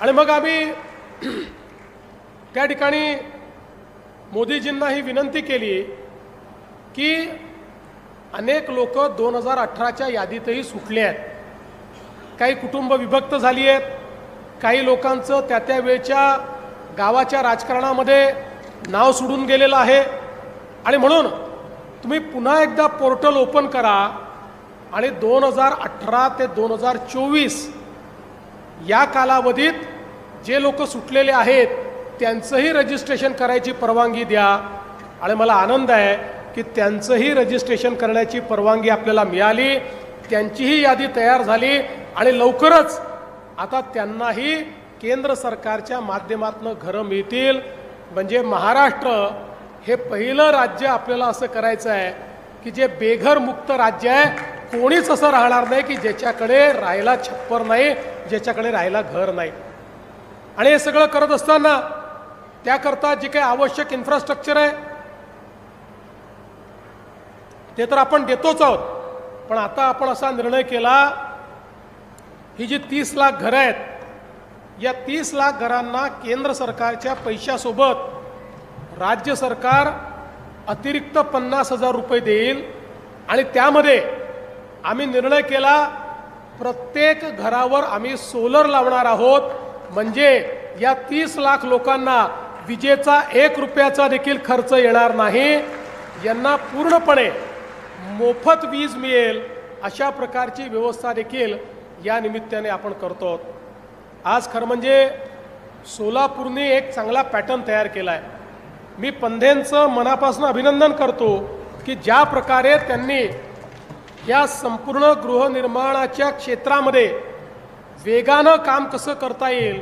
आणि मग आम्ही त्या ठिकाणी मोदीजींना ही विनंती केली की अनेक लोक दोन हजार अठराच्या यादीतही सुटले आहेत. काही कुटुंब विभक्त झाली आहेत. काही लोकांचं त्या त्या वेळच्या गावाच्या राजकारणामध्ये नाव सोडून गेलेलं आहे. आणि म्हणून तुम्ही पुन्हा एकदा पोर्टल ओपन करा आणि दोन हजार अठरा ते दोन हजार चोवीस या कालावधीत जे लोक सुटलेले आहेत त्यांचंही रजिस्ट्रेशन करायची परवानगी द्या. आणि मला आनंद आहे की त्यांचंही रजिस्ट्रेशन करण्याची परवानगी आपल्याला मिळाली. त्यांचीही यादी तयार झाली. आणि लवकरच आता त्यांनाही केंद्र सरकारच्या माध्यमातून घरं मिळतील. म्हणजे महाराष्ट्र हे पहिलं राज्य आपल्याला असं करायचं आहे की जे बेघर मुक्त राज्य आहे. कोणीच असं राहणार नाही की ज्याच्याकडे राहायला छप्पर नाही ज्याच्याकडे राहायला घर नाही. आणि हे सगळं करत असताना त्याकरता जे काही आवश्यक इन्फ्रास्ट्रक्चर आहे ते तर आपण देतोच आहोत. पण आता आपण असा निर्णय केला ही जी तीस लाख घरं आहेत या तीस लाख घरांना केंद्र सरकारच्या पैशासोबत राज्य सरकार अतिरिक्त पन्नास हजार रुपये देईल आणि त्यामध्ये आम्ही निर्णय केला प्रत्येक घरावर आम्ही सोलर लावणार आहोत. म्हणजे या तीस लाख लोकांना विजेचा एक रुपयाचा देखील खर्च येणार नाही. यांना पूर्णपणे मोफत वीज मिळेल अशा प्रकारची व्यवस्था देखील या निमित्ताने आपण करतो आज खरं म्हणजे सोलापूरने एक चांगला पॅटर्न तयार केला आहे मी पंधेंचं मनापासून अभिनंदन करतो की ज्या प्रकारे त्यांनी या संपूर्ण गृहनिर्माणाच्या क्षेत्रामध्ये वेगानं काम कसं करता येईल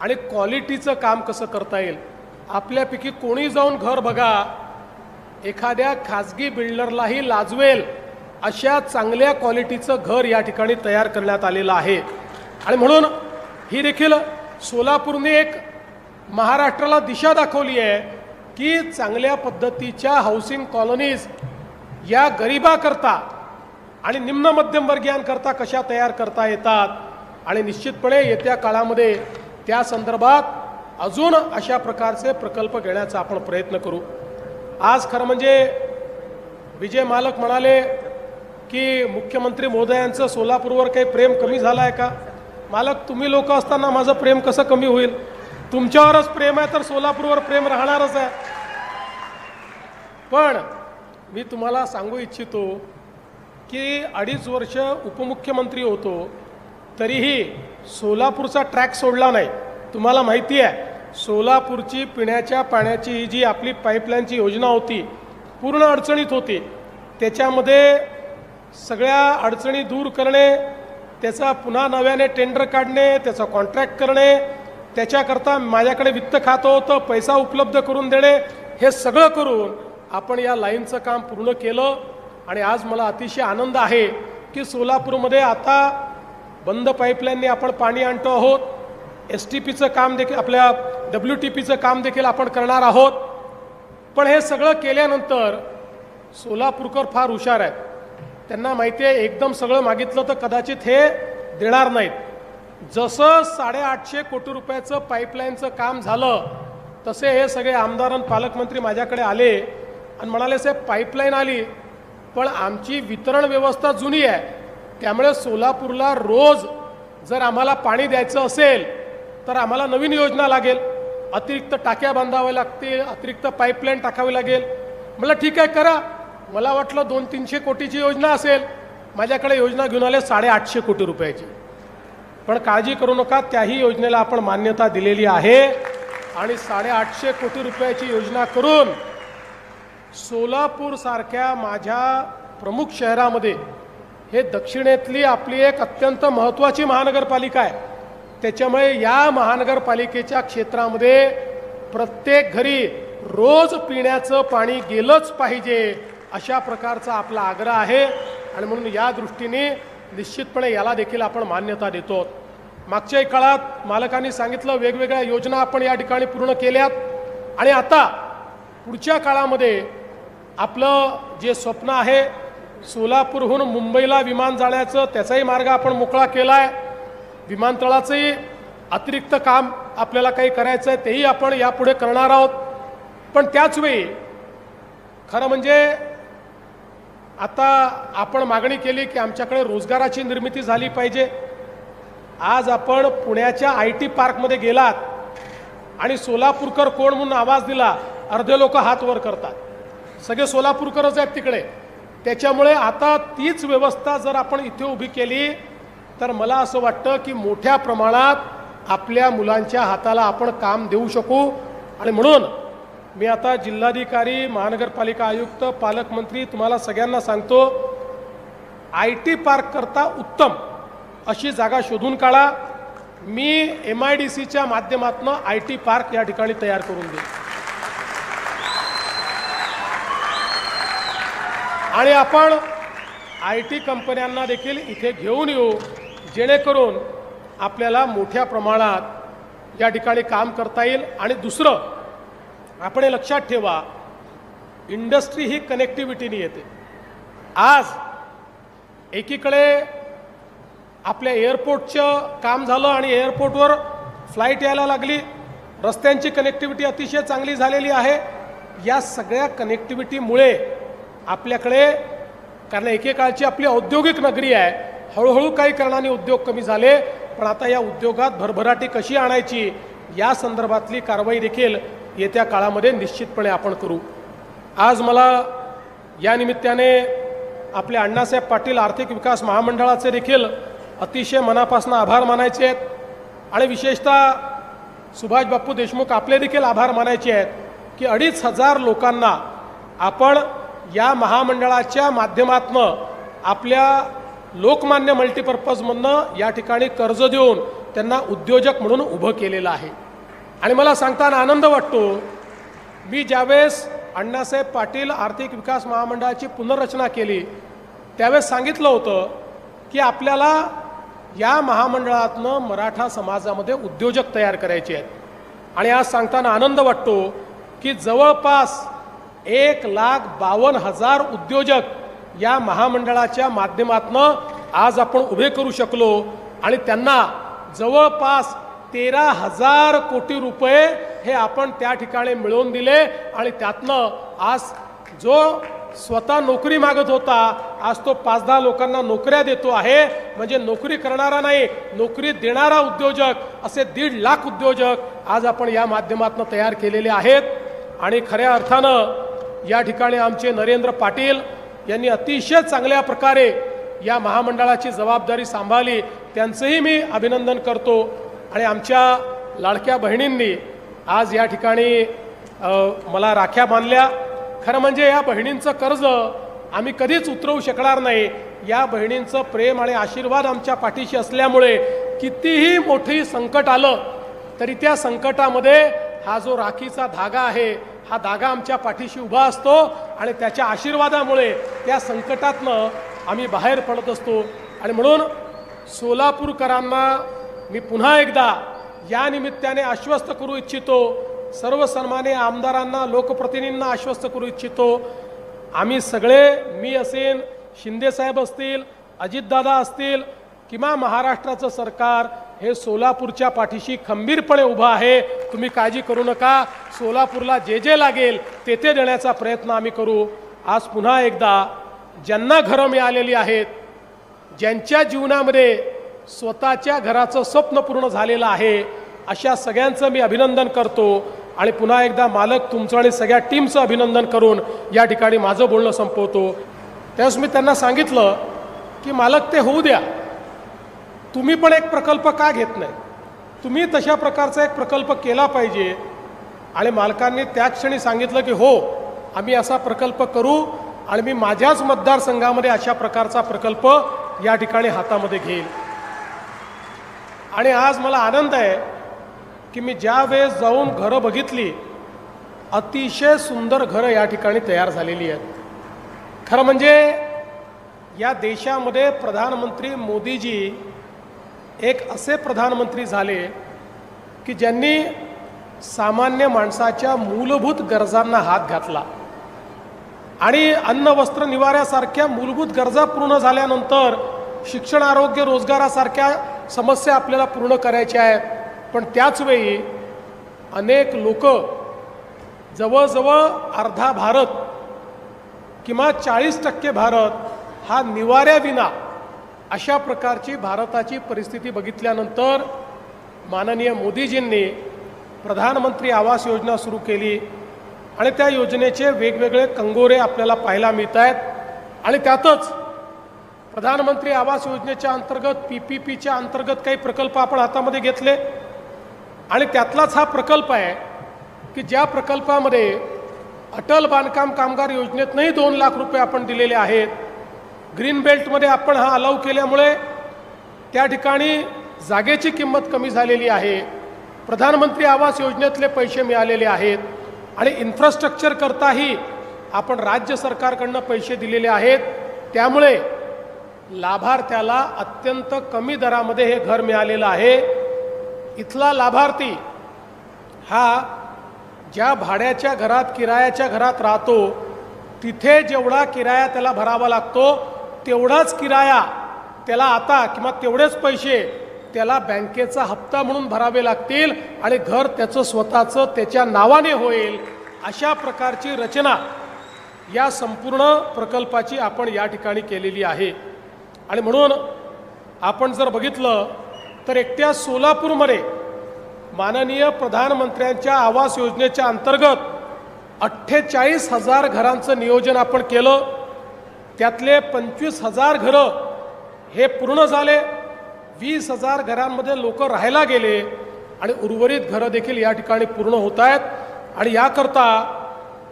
आणि क्वालिटीचं काम कसं करता येईल आपल्यापैकी कोणी जाऊन घर बघा. एखाद्या खाजगी बिल्डरलाही लाजवेल अशा चांगल्या क्वालिटीचं घर या ठिकाणी तयार करण्यात आलेलं आहे. आणि म्हणून ही देखील सोलापूरने एक महाराष्ट्राला दिशा दाखवली आहे की चांगल्या पद्धतीच्या हाऊसिंग कॉलनीज या गरिबाकरता आणि निम्न मध्यमवर्गीयांकरता कशा तयार करता येतात? आणि निश्चितपणे येत्या काळामध्ये त्या संदर्भात अजून अशा प्रकारचे प्रकल्प घेण्याचा आपण प्रयत्न करू. आज खरं म्हणजे विजय मालक म्हणाले की मुख्यमंत्री महोदयांचं सोलापूरवर काही प्रेम कमी झालं आहे का? मालक तुम्ही लोक असताना माझं प्रेम कसं कमी होईल? तुमच्यावरच प्रेम आहे तर सोलापूरवर प्रेम राहणारच आहे. पण मी तुम्हाला सांगू इच्छितो की अडीच वर्ष उपमुख्यमंत्री होतो तरीही सोलापूरचा ट्रॅक सोडला नाही. तुम्हाला माहिती आहे सोलापूरची पिण्याच्या पाण्याची ही जी आपली पाईपलाईनची योजना होती पूर्ण अडचणीत होती. त्याच्यामध्ये सगळ्या अडचणी दूर करणे त्याचा पुन्हा नव्याने टेंडर काढणे त्याचा कॉन्ट्रॅक्ट करणे त्याच्याकरता माझ्याकडे वित्त खातं होतं पैसा उपलब्ध करून देणे हे सगळं करून आपण या लाईनचं काम पूर्ण केलं. आणि आज मला अतिशय आनंद आहे की सोलापूरमध्ये आता बंद पाईपलाईनने आपण पाणी आणतो आहोत. एस टी पीचं काम देखील आपल्या डब्ल्यू टी पीचं काम देखील आपण करणार आहोत. पण हे सगळं केल्यानंतर सोलापूरकर फार हुशार आहेत. त्यांना माहिती आहे एकदम सगळं मागितलं तर कदाचित हे देणार नाहीत. जसं साडेआठशे कोटी रुपयाचं पाईपलाईनचं काम झालं तसे हे सगळे आमदार आणि पालकमंत्री माझ्याकडे आले आणि म्हणाले साहेब पाईपलाईन आली पण आमची वितरण व्यवस्था जुनी आहे. त्यामुळे सोलापूरला रोज जर आम्हाला पाणी द्यायचं असेल तर आम्हाला नवीन योजना लागेल. अतिरिक्त टाक्या बांधाव्या लागतील अतिरिक्त पाईपलाईन टाकावी लागेल. मला ठीक आहे करा. मला वाटलं दोन तीनशे कोटीची योजना असेल. माझ्याकडे योजना घेऊन आले साडेआठशे कोटी रुपयाची. पण काळजी करू नका त्याही योजनेला आपण मान्यता दिलेली आहे. आणि साडेआठशे कोटी रुपयाची योजना करून सोलापूरसारख्या माझ्या प्रमुख शहरामध्ये हे दक्षिणेतली आपली एक अत्यंत महत्त्वाची महानगरपालिका आहे. त्याच्यामुळे या महानगरपालिकेच्या क्षेत्रामध्ये प्रत्येक घरी रोज पिण्याचं पाणी गेलंच पाहिजे अशा प्रकारचा आपला आग्रह आहे आणि म्हणून या दृष्टीने निश्चितपणे याला देखील आपण मान्यता देतो. मागच्याही काळात मालकांनी सांगितलं वेगवेगळ्या योजना आपण या ठिकाणी पूर्ण केल्यात आणि आता पुढच्या काळामध्ये आपलं जे स्वप्न आहे सोलापूरहून मुंबईला विमान जाण्याचं त्याचाही मार्ग आपण मोकळा केला आहे विमानतळाचंही अतिरिक्त काम आपल्याला काही करायचं आहे तेही आपण यापुढे करणार आहोत. पण त्याचवेळी खरं म्हणजे आता आपण मागणी केली की आमच्याकडे रोजगाराची निर्मिती झाली पाहिजे. आज आपण पुण्याच्या आय टी पार्कमध्ये गेलात आणि सोलापूरकर कोण म्हणून आवाज दिला अर्धे लोक हात वर करतात. सगळे सोलापूरकरच आहेत तिकडे. त्याच्यामुळे आता तीच व्यवस्था जर आपण इथे उभी केली तर मला असं वाटतं की मोठ्या प्रमाणात आपल्या मुलांच्या हाताला आपण काम देऊ शकू. आणि म्हणून मी आता जिल्हाधिकारी महानगरपालिका आयुक्त पालकमंत्री तुम्हाला सगळ्यांना सांगतो आय टी पार्क करता उत्तम अशी जागा शोधून काढा. मी एम आय डी सीच्या माध्यमातून आय टी पार्क या ठिकाणी तयार करून देईन. आणि आपण आय टी कंपन्यांना देखील इथे घेऊन येऊ जेणेकरून आपल्याला मोठ्या प्रमाणात या ठिकाणी काम करता येईल. आणि दुसरं आपण हे लक्षात ठेवा इंडस्ट्री ही कनेक्टिव्हिटीने येते. आज एकीकडे आपल्या एअरपोर्टचं काम झालं आणि एअरपोर्टवर फ्लाईट यायला लागली. रस्त्यांची कनेक्टिव्हिटी अतिशय चांगली झालेली आहे. या सगळ्या कनेक्टिव्हिटीमुळे आपल्याकडे कारण एकेकाळची आपली औद्योगिक नगरी आहे हळूहळू काही कारणाने उद्योग कमी झाले पण आता या उद्योगात भरभराटी कशी आणायची या संदर्भातली कारवाई देखील येत्या काळामध्ये निश्चितपणे आपण करू. आज मला या निमित्ताने आपले अण्णासाहेब पाटील आर्थिक विकास महामंडळाचे देखील अतिशय मनापासून आभार मानायचे आहेत. आणि विशेषतः सुभाष बाप्पू देशमुख आपले देखील आभार मानायचे आहेत की अडीच हजार लोकांना आपण या महामंडळाच्या माध्यमातनं आपल्या लोकमान्य मल्टीपर्पजमधनं या ठिकाणी कर्ज देऊन त्यांना उद्योजक म्हणून उभं केलेलं आहे. आणि मला सांगताना आनंद वाटतो मी ज्यावेळेस अण्णासाहेब पाटील आर्थिक विकास महामंडळाची पुनर्रचना केली त्यावेळेस सांगितलं होतं की आपल्याला या महामंडळातनं मराठा समाजामध्ये उद्योजक तयार करायचे आहेत. आणि आज सांगताना आनंद वाटतो की जवळपास एक लाख बावन्न हजार उद्योजक या महामंडळाच्या माध्यमातनं आज आपण उभे करू शकलो आणि त्यांना जवळपास तेरा हजार कोटी रुपये हे आपण त्या ठिकाणी मिळवून दिले आणि त्यातनं आज जो स्वतः नोकरी मागत होता आज तो पाच दहा लोकांना नोकऱ्या देतो आहे. म्हणजे नोकरी करणारा नाही नोकरी देणारा उद्योजक असे दीड लाख उद्योजक आज आपण या माध्यमातून तयार केलेले आहेत. आणि खऱ्या अर्थानं या ठिकाणी आमचे नरेंद्र पाटील यांनी अतिशय चांगल्या प्रकारे या महामंडळाची जबाबदारी सांभाळली. त्यांचंही मी अभिनंदन करतो. आणि आमच्या लाडक्या बहिणींनी आज या ठिकाणी मला राख्या बांधल्या. खरं म्हणजे या बहिणींचं कर्ज आम्ही कधीच उतरवू शकणार नाही. या बहिणींचं प्रेम आणि आशीर्वाद आमच्या पाठीशी असल्यामुळे कितीही मोठी संकट आलं तरी त्या संकटामध्ये हा जो राखीचा धागा आहे हा धागा आमच्या पाठीशी उभा असतो आणि त्याच्या आशीर्वादामुळे त्या संकटातनं आम्ही बाहेर पडत असतो. आणि म्हणून सोलापूरकरांना मी पुन्हा एकदा या निमित्ताने आश्वस्त करू इच्छितो. सर्व सन्माने आमदारांना लोकप्रतिनिधींना आश्वस्त करू इच्छितो. आम्ही सगळे मी असेन शिंदेसाहेब असतील अजितदादा असतील किंवा महाराष्ट्राचं सरकार हे सोलापूरच्या पाठीशी खंबीरपणे उभं आहे. तुम्ही काळजी करू नका. सोलापूरला जे जे लागेल ते ते देण्याचा प्रयत्न आम्ही करू. आज पुन्हा एकदा ज्यांना घरं मिळालेली आहेत ज्यांच्या जीवनामध्ये स्वतःच्या घराचं स्वप्न पूर्ण झालेलं आहे अशा सगळ्यांचं मी अभिनंदन करतो. आणि पुन्हा एकदा मालक तुमचं आणि सगळ्या टीमचं अभिनंदन करून या ठिकाणी माझं बोलणं संपवतो. त्यावेळेस मी त्यांना सांगितलं की मालक ते होऊ द्या. तुम्ही पण एक प्रकल्प का घेत नाही? तुम्ही तशा प्रकारचा एक प्रकल्प केला पाहिजे. आणि मालकांनी त्या क्षणी सांगितलं की हो आम्ही असा प्रकल्प करू आणि मी माझ्याच मतदारसंघामध्ये अशा प्रकारचा प्रकल्प या ठिकाणी हातामध्ये घेईल. आणि आज मला आनंद आहे की मी ज्या वेळेस जाऊन घरं बघितली अतिशय सुंदर घरं या ठिकाणी तयार झालेली आहेत. खरं म्हणजे या देशामध्ये प्रधानमंत्री मोदीजी एक असे प्रधानमंत्री झाले की ज्यांनी सामान्य माणसाच्या मूलभूत गरजांना हात घातला. आणि अन्न वस्त्र निवाऱ्यासारख्या मूलभूत गरजा पूर्ण झाल्यानंतर शिक्षण आरोग्य रोजगारासारख्या समस्या आपल्याला पूर्ण करायच्या आहेत. पण त्याचवेळी अनेक लोक जवळजवळ अर्धा भारत किंवा चाळीस टक्के भारत हा निवाऱ्याविना अशा प्रकारची भारताची परिस्थिती बघितल्यानंतर माननीय मोदीजींनी प्रधानमंत्री आवास योजना सुरू केली आणि त्या योजनेचे वेगवेगळे कंगोरे आपल्याला पाहायला मिळत आहेत आणि त्यातच प्रधानमंत्री आवास योजनेच्या अंतर्गत पी पी पीच्या अंतर्गत काही प्रकल्प आपण हातामध्ये घेतले. आणि त्यातलाच हा प्रकल्प आहे की ज्या प्रकल्पामध्ये अटल बांधकाम कामगार योजनेतनंही दोन लाख रुपये आपण दिलेले आहेत. ग्रीन बेल्टमध्ये आपण हा अलाव केल्यामुळे त्या ठिकाणी जागेची किंमत कमी झालेली आहे. प्रधानमंत्री आवास योजनेतले पैसे मिळालेले आहेत आणि इन्फ्रास्ट्रक्चर करताही आपण राज्य सरकारकडनं पैसे दिलेले आहेत. त्यामुळे लाभार्थ्याला अत्यंत कमी दरामध्ये हे घर मिळालेलं आहे. इथला लाभार्थी हा ज्या भाड्याच्या घरात किरायाच्या घरात राहतो तिथे जेवढा किराया त्याला भरावा लागतो तेवढाच किराया त्याला आता किंवा तेवढेच पैसे त्याला बँकेचा हप्ता म्हणून भरावे लागतील आणि घर त्याचं स्वतःचं त्याच्या नावाने होईल अशा प्रकारची रचना या संपूर्ण प्रकल्पाची आपण या ठिकाणी केलेली आहे. आणि म्हणून आपण जर बघितलं तर एकट्या सोलापूरमध्ये माननीय प्रधानमंत्र्यांच्या आवास योजनेच्या अंतर्गत अठ्ठेचाळीस हजार घरांचं नियोजन आपण केलं. त्यातले पंचवीस हजार घरं हे पूर्ण झाले. वीस हजार घरांमध्ये लोक राहायला गेले आणि उर्वरित घरं देखील या ठिकाणी पूर्ण होत आहेत. आणि याकरता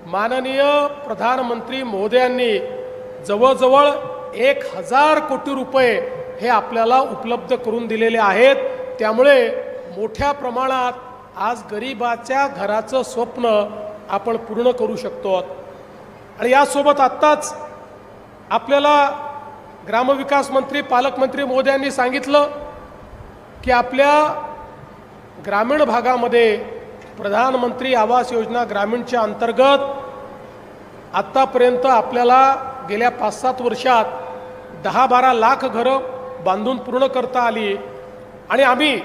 माननीय प्रधानमंत्री महोदयांनी जवळजवळ एक हजार कोटी रुपये हे आपल्याला उपलब्ध करून दिलेले आहेत. त्यामुळे मोठ्या प्रमाणात आज गरिबाच्या घराचं स्वप्न आपण पूर्ण करू शकतो. आणि यासोबत आत्ताच आपल्याला ग्रामविकास मंत्री पालकमंत्री मोदयांनी सांगितलं की आपल्या ग्रामीण भागामध्ये प्रधानमंत्री आवास योजना ग्रामीणच्या अंतर्गत आत्तापर्यंत आपल्याला गेल्या पाच सात वर्षात दहा बारा लाख घरं बांधून पूर्ण करता आली. आणि आम्ही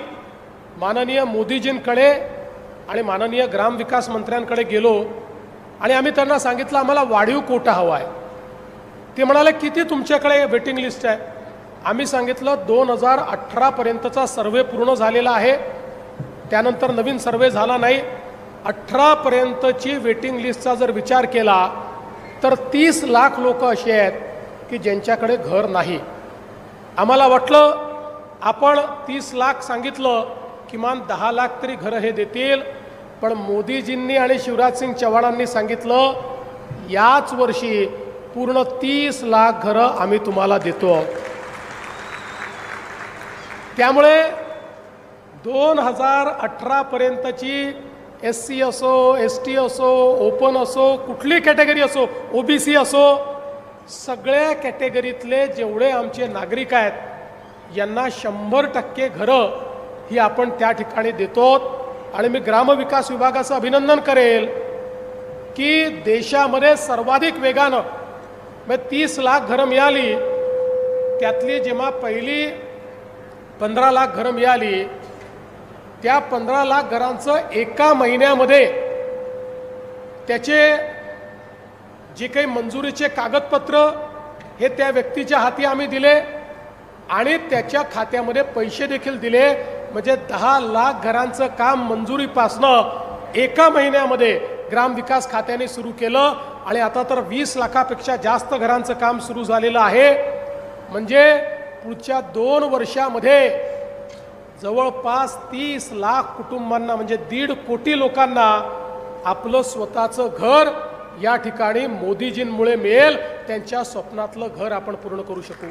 माननीय मोदीजींकडे आणि माननीय ग्रामविकास मंत्र्यांकडे गेलो आणि आम्ही त्यांना सांगितलं आम्हाला वाढीव कोटा हवा आहे. ते म्हणाले किती तुमच्याकडे वेटिंग लिस्ट आहे? आम्ही सांगितलं दोन हजार अठरापर्यंतचा सर्वे पूर्ण झालेला आहे. त्यानंतर नवीन सर्वे झाला नाही. अठरापर्यंतची वेटिंग लिस्टचा जर विचार केला तर तीस लाख लोक असे आहेत की ज्यांच्याकडे घर नाही. आम्हाला वाटलं आपण तीस लाख सांगितलं किमान दहा लाख तरी घरं हे देतील. पण मोदीजींनी आणि शिवराजसिंग चव्हाणांनी सांगितलं याच वर्षी पूर्ण तीस लाख घरं आम्ही तुम्हाला देतो. त्यामुळे दोन हजार अठरापर्यंतची एस सी असो एस टी असो ओपन असो कुठली कॅटेगरी असो ओ बी सी असो सगळ्या कॅटेगरीतले जेवढे आमचे नागरिक आहेत यांना शंभर टक्के घरं ही आपण त्या ठिकाणी देतो. आणि मी ग्रामविकास विभागाचं अभिनंदन करेल की देशामध्ये सर्वाधिक वेगानं म्हणजे तीस लाख घरं मिळाली. त्यातली जेव्हा पहिली पंधरा लाख घरं मिळाली त्या पंधरा लाख घरांचं एका महिन्यामध्ये त्याचे जे काही मंजुरीचे कागदपत्र हे त्या व्यक्तीच्या हाती आम्ही दिले आणि त्याच्या खात्यामध्ये पैसे देखील दिले. म्हणजे दहा लाख घरांचं काम मंजुरीपासनं एका महिन्यामध्ये ग्रामविकास खात्याने सुरू केलं. आणि आता तर वीस लाखापेक्षा जास्त घरांचं काम सुरू झालेलं आहे. म्हणजे पुढच्या दोन वर्षामध्ये जवळपास तीस लाख कुटुंबांना म्हणजे दीड कोटी लोकांना आपलं स्वतःचं घर या ठिकाणी मोदीजींमुळे मिळेल. त्यांच्या स्वप्नातलं घर आपण पूर्ण करू शकू.